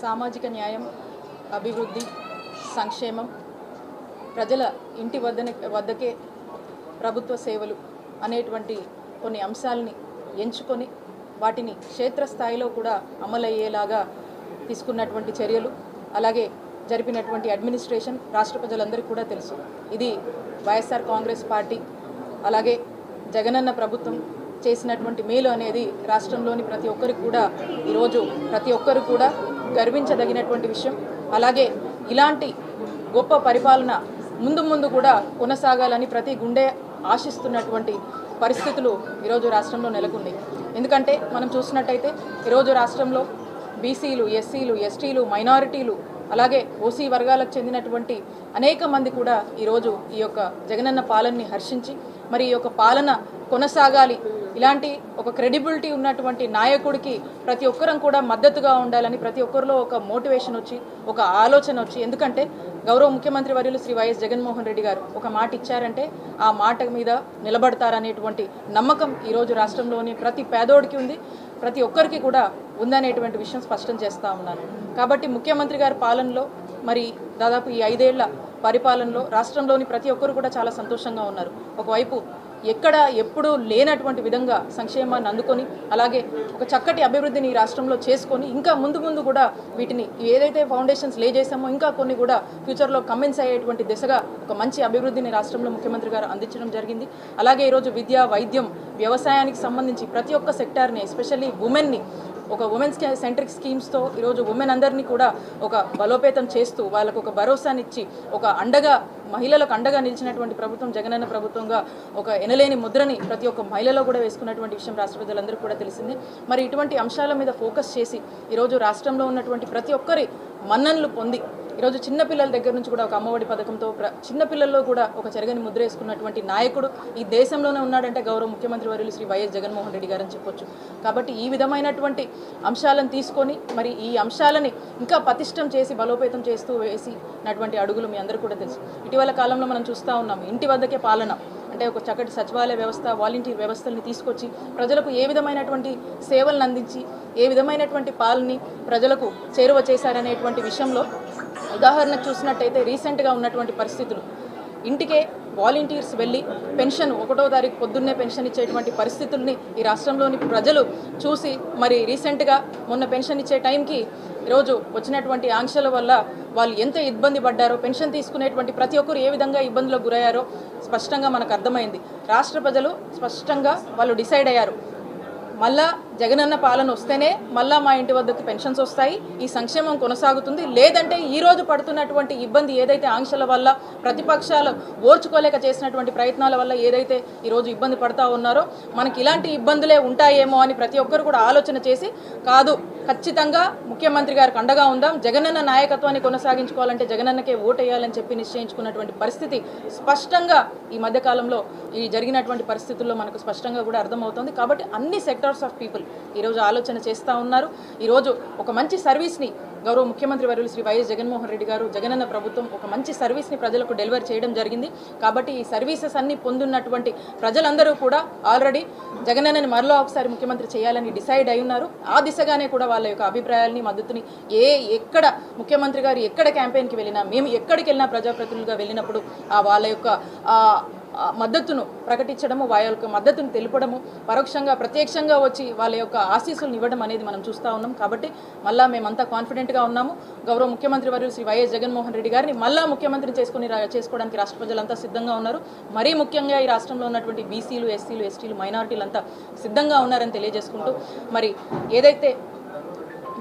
సామాజిక న్యాయం అభివృద్ధి సంక్షేమం ప్రజల ఇంటి వద్దనే వద్దకే ప్రభుత్వ సేవలు అనేటువంటి కొన్ని అంశాలని ఎంచుకొని వాటిని క్షేత్రస్థాయిలో కూడా అమలయ్యేలాగా తీసుకున్నటువంటి చర్యలు అలాగే జరిపినటువంటి అడ్మినిస్ట్రేషన్ రాష్ట్ర ప్రజలందరికీ కూడా తెలుసు. ఇది వైఎస్ఆర్ కాంగ్రెస్ పార్టీ అలాగే జగనన్న ప్రభుత్వం చేసినటువంటి మేలు అనేది రాష్ట్రంలోని ప్రతి ఒక్కరికి కూడా ఈరోజు ప్రతి ఒక్కరు కూడా గర్వించదగినటువంటి విషయం. అలాగే ఇలాంటి గొప్ప పరిపాలన ముందు ముందు కూడా కొనసాగాలని ప్రతి గుండె ఆశిస్తున్నటువంటి పరిస్థితులు ఈరోజు రాష్ట్రంలో నెలకొన్నాయి. ఎందుకంటే మనం చూసినట్టయితే ఈరోజు రాష్ట్రంలో బీసీలు ఎస్సీలు ఎస్టీలు మైనారిటీలు అలాగే ఓసీ వర్గాలకు చెందినటువంటి అనేక మంది కూడా ఈరోజు ఈ యొక్క జగనన్న పాలనని హర్షించి మరి ఈ యొక్క పాలన కొనసాగాలి. ఇలాంటి ఒక క్రెడిబిలిటీ ఉన్నటువంటి నాయకుడికి ప్రతి ఒక్కరం కూడా మద్దతుగా ఉండాలని ప్రతి ఒక్కరిలో ఒక మోటివేషన్ వచ్చి ఒక ఆలోచన వచ్చి ఎందుకంటే గౌరవ ముఖ్యమంత్రి వర్యులు శ్రీ వైఎస్ జగన్మోహన్ రెడ్డి గారు ఒక మాట ఇచ్చారంటే ఆ మాట మీద నిలబడతారనేటువంటి నమ్మకం ఈరోజు రాష్ట్రంలోని ప్రతి పేదోడికి ఉంది. ప్రతి ఒక్కరికి కూడా ఉందనేటువంటి విషయం స్పష్టం చేస్తూ ఉన్నాను. కాబట్టి ముఖ్యమంత్రి గారి పాలనలో మరి దాదాపు ఈ ఐదేళ్ళ పరిపాలనలో రాష్ట్రంలోని ప్రతి ఒక్కరు కూడా చాలా సంతోషంగా ఉన్నారు. ఒకవైపు ఎక్కడ ఎప్పుడూ లేనటువంటి విధంగా సంక్షేమాన్ని అందుకొని అలాగే ఒక చక్కటి అభివృద్ధిని ఈ రాష్ట్రంలో చేసుకొని ఇంకా ముందు ముందు కూడా వీటిని ఏదైతే ఫౌండేషన్స్ లే చేశామో ఇంకా కొన్ని కూడా ఫ్యూచర్లో కమెన్స్ అయ్యేటువంటి దిశగా ఒక మంచి అభివృద్ధిని రాష్ట్రంలో ముఖ్యమంత్రి గారు అందించడం జరిగింది. అలాగే ఈరోజు విద్య వైద్యం వ్యవసాయానికి సంబంధించి ప్రతి ఒక్క సెక్టార్ని ఎస్పెషల్లీ ఉమెన్ని ఒక ఉమెన్స్ సెంట్రిక్ స్కీమ్స్తో ఈరోజు ఉమెన్ అందరినీ కూడా ఒక బలోపేతం చేస్తూ వాళ్ళకు ఒక భరోసానిచ్చి ఒక అండగా మహిళలకు అండగా నిలిచినటువంటి ప్రభుత్వం జగనన్న ప్రభుత్వంగా ఒక ఎనలేని ముద్రని ప్రతి ఒక్క మహిళలో కూడా వేసుకున్నటువంటి విషయం రాష్ట్ర ప్రజలందరూ కూడా తెలిసింది. మరి ఇటువంటి అంశాల మీద ఫోకస్ చేసి ఈరోజు రాష్ట్రంలో ఉన్నటువంటి ప్రతి ఒక్కరి మన్ననలు పొంది ఈరోజు చిన్నపిల్లల దగ్గర నుంచి కూడా ఒక అమ్మఒడి పథకంతో చిన్నపిల్లల్లో కూడా ఒక చెరగని ముద్ర వేసుకున్నటువంటి నాయకుడు ఈ దేశంలోనే ఉన్నాడంటే గౌరవ ముఖ్యమంత్రి వర్యులు శ్రీ వైఎస్ జగన్మోహన్ రెడ్డి గారని చెప్పొచ్చు. కాబట్టి ఈ విధమైనటువంటి అంశాలను తీసుకొని మరి ఈ అంశాలని ఇంకా పతిష్టం చేసి బలోపేతం చేస్తూ వేసినటువంటి అడుగులు మీ అందరూ కూడా తెలుసు. ఇటీవల కాలంలో మనం చూస్తూ ఉన్నాం ఇంటి వద్దకే పాలన అంటే ఒక చక్కటి సచివాలయ వ్యవస్థ వాలంటీర్ వ్యవస్థల్ని తీసుకొచ్చి ప్రజలకు ఏ విధమైనటువంటి సేవలను అందించి ఏ విధమైనటువంటి పాలని ప్రజలకు చేరువ చేశారనేటువంటి విషయంలో ఉదాహరణ చూసినట్టయితే రీసెంట్గా ఉన్నటువంటి పరిస్థితులు. ఇంటికే వాలంటీర్స్ వెళ్ళి పెన్షన్ ఒకటో తారీఖు పొద్దున్నే పెన్షన్ ఇచ్చేటువంటి పరిస్థితుల్ని ఈ రాష్ట్రంలోని ప్రజలు చూసి మరి రీసెంట్గా మొన్న పెన్షన్ ఇచ్చే టైంకి ఈరోజు వచ్చినటువంటి ఆంక్షల వల్ల వాళ్ళు ఎంత ఇబ్బంది పడ్డారో పెన్షన్ తీసుకునేటువంటి ప్రతి ఒక్కరు ఏ విధంగా ఇబ్బందులకు గురయ్యారో స్పష్టంగా మనకు అర్థమైంది. రాష్ట్ర ప్రజలు స్పష్టంగా వాళ్ళు డిసైడ్ అయ్యారు. మళ్ళా జగనన్న పాలన వస్తేనే మళ్ళా మా ఇంటి వద్దకు పెన్షన్స్ వస్తాయి. ఈ సంక్షేమం కొనసాగుతుంది. లేదంటే ఈ రోజు పడుతున్నటువంటి ఇబ్బంది ఏదైతే ఆంక్షల వల్ల ప్రతిపక్షాలు ఓర్చుకోలేక చేసినటువంటి ప్రయత్నాల వల్ల ఏదైతే ఈరోజు ఇబ్బంది పడతా ఉన్నారో మనకి ఇలాంటి ఇబ్బందులే ఉంటాయేమో అని ప్రతి ఒక్కరు కూడా ఆలోచన చేసి కాదు ఖచ్చితంగా ముఖ్యమంత్రి గారికి అండగా ఉందాం. జగనన్న నాయకత్వాన్ని కొనసాగించుకోవాలంటే జగనన్నకే ఓటేయాలని చెప్పి నిశ్చయించుకున్నటువంటి పరిస్థితి స్పష్టంగా ఈ మధ్యకాలంలో ఈ జరిగినటువంటి పరిస్థితుల్లో మనకు స్పష్టంగా కూడా అర్థమవుతుంది. కాబట్టి అన్ని సెక్టార్స్ ఆఫ్ పీపుల్ ఈరోజు ఆలోచన చేస్తూ ఉన్నారు. ఈరోజు ఒక మంచి సర్వీస్ని గౌరవ ముఖ్యమంత్రి వర్యులు శ్రీ వైఎస్ జగన్మోహన్ రెడ్డి గారు జగనన్న ప్రభుత్వం ఒక మంచి సర్వీస్ని ప్రజలకు డెలివర్ చేయడం జరిగింది. కాబట్టి ఈ సర్వీసెస్ అన్ని పొందున్నటువంటి ప్రజలందరూ కూడా ఆల్రెడీ జగనన్నని మరలో ఒకసారి ముఖ్యమంత్రి చేయాలని డిసైడ్ అయి ఉన్నారు. ఆ దిశగానే కూడా వాళ్ళ యొక్క అభిప్రాయాలని మద్దతుని ఏ ఎక్కడ ముఖ్యమంత్రి గారు ఎక్కడ క్యాంపెయిన్కి వెళ్ళినా మేము ఎక్కడికి వెళ్ళినా ప్రజాప్రతినిధులుగా వెళ్ళినప్పుడు ఆ వాళ్ళ యొక్క మద్దతును ప్రకటించడము వాళ్ళ యొక్క మద్దతును తెలుపడము పరోక్షంగా ప్రత్యక్షంగా వచ్చి వాళ్ళ యొక్క ఆశీస్సులను ఇవ్వడం అనేది మనం చూస్తూ ఉన్నాం. కాబట్టి మళ్ళా మేమంతా కాన్ఫిడెంట్గా ఉన్నాము. గౌరవ ముఖ్యమంత్రి వర్యులు శ్రీ వైఎస్ జగన్మోహన్ రెడ్డి గారిని మళ్ళా ముఖ్యమంత్రిని చేసుకుని రా- చేసుకోవడానికి రాష్ట్ర ప్రజలంతా సిద్ధంగా ఉన్నారు. మరీ ముఖ్యంగా ఈ రాష్ట్రంలో ఉన్నటువంటి బీసీలు ఎస్సీలు ఎస్టీలు మైనారిటీలు అంతా సిద్ధంగా ఉన్నారని తెలియజేసుకుంటూ మరి ఏదైతే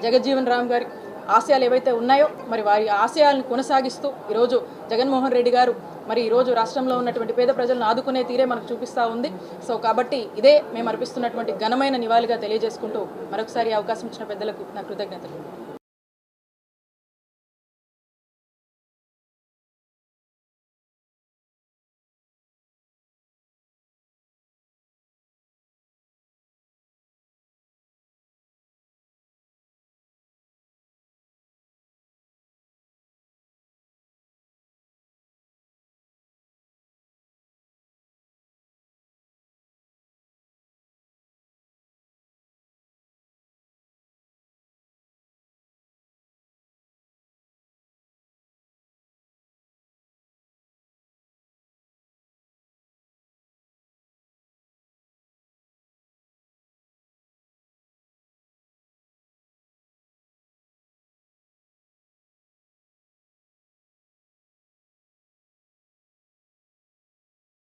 జగజ్జీవన్ రామ్ గారి ఆశయాలు ఏవైతే ఉన్నాయో మరి వారి ఆశయాలను కొనసాగిస్తూ ఈరోజు జగన్మోహన్ రెడ్డి గారు మరి ఈరోజు రాష్ట్రంలో ఉన్నటువంటి పేద ప్రజలను ఆదుకునే తీరే మనకు చూపిస్తూ ఉంది. సో కాబట్టి ఇదే మేము అర్పిస్తున్నటువంటి ఘనమైన నివాళిగా తెలియజేసుకుంటూ మరొకసారి అవకాశం ఇచ్చిన పెద్దలకు నా కృతజ్ఞతలు.